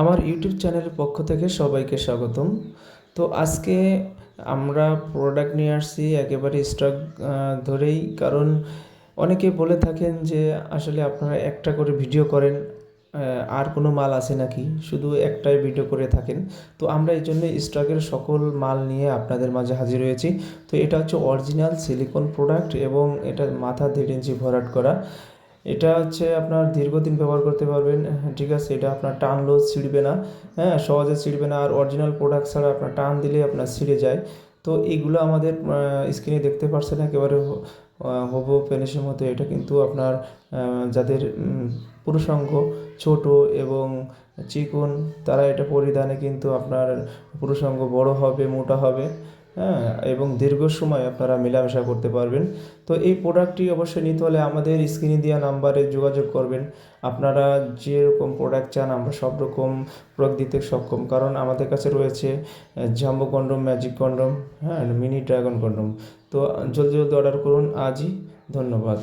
আমার ইউটিউব চ্যানেলের পক্ষ থেকে সবাইকে স্বাগতম। তো আজকে আমরা প্রোডাক্ট নিয়ে আসছি, একেবারে স্টক ধরেই। কারণ অনেকে বলে থাকেন যে, আসলে আপনারা একটা করে ভিডিও করেন আর কোনো মাল আছে নাকি? শুধু একটাই ভিডিও করে থাকেন। তো আমরা এই জন্য স্টকের সকল মাল নিয়ে আপনাদের মাঝে হাজির হয়েছি। তো এটা হচ্ছে অরিজিনাল সিলিকন প্রোডাক্ট এবং এটা মাথা দেড় ইঞ্চি ভরাট করা। এটা হচ্ছে আপনার দীর্ঘদিন ব্যবহার করতে পারবেন হ্যাঁ, ঠিক আছে? এটা আপনার টানলেও ছিঁড়বে না হ্যাঁ সহজে ছিঁড়বে না। আর অরিজিনাল প্রোডাক্ট ছাড়া আপনার টান দিলে আপনার ছিঁড়ে যায়। তো এইগুলো আমাদের স্ক্রিনে দেখতে পারছেন একেবারে হবু পেনিসের মতো। এটা কিন্তু আপনার যাদের পুরুষাঙ্গ ছোট এবং চিকন তারা এটা পরিধানে কিন্তু আপনার পুরুষাঙ্গ বড় হবে মোটা হবে। হ্যাঁ এবং দীর্ঘ সময় আপনারা মেলামেশা করতে পারবেন। তো এই প্রোডাক্টটি অবশ্যই নিতে হলে আমাদের স্ক্রিনে দেওয়া নাম্বারে যোগাযোগ করবেন। আপনারা যেরকম প্রোডাক্ট চান, আমরা সব রকম প্রোডাক্ট দিতে সক্ষম। কারণ আমাদের কাছে রয়েছে জাম্বো কন্ডম ম্যাজিক কন্ডম হ্যাঁ মিনি ড্রাগন কন্ডম তো জলদি জলদি অর্ডার করুন। আজই ধন্যবাদ।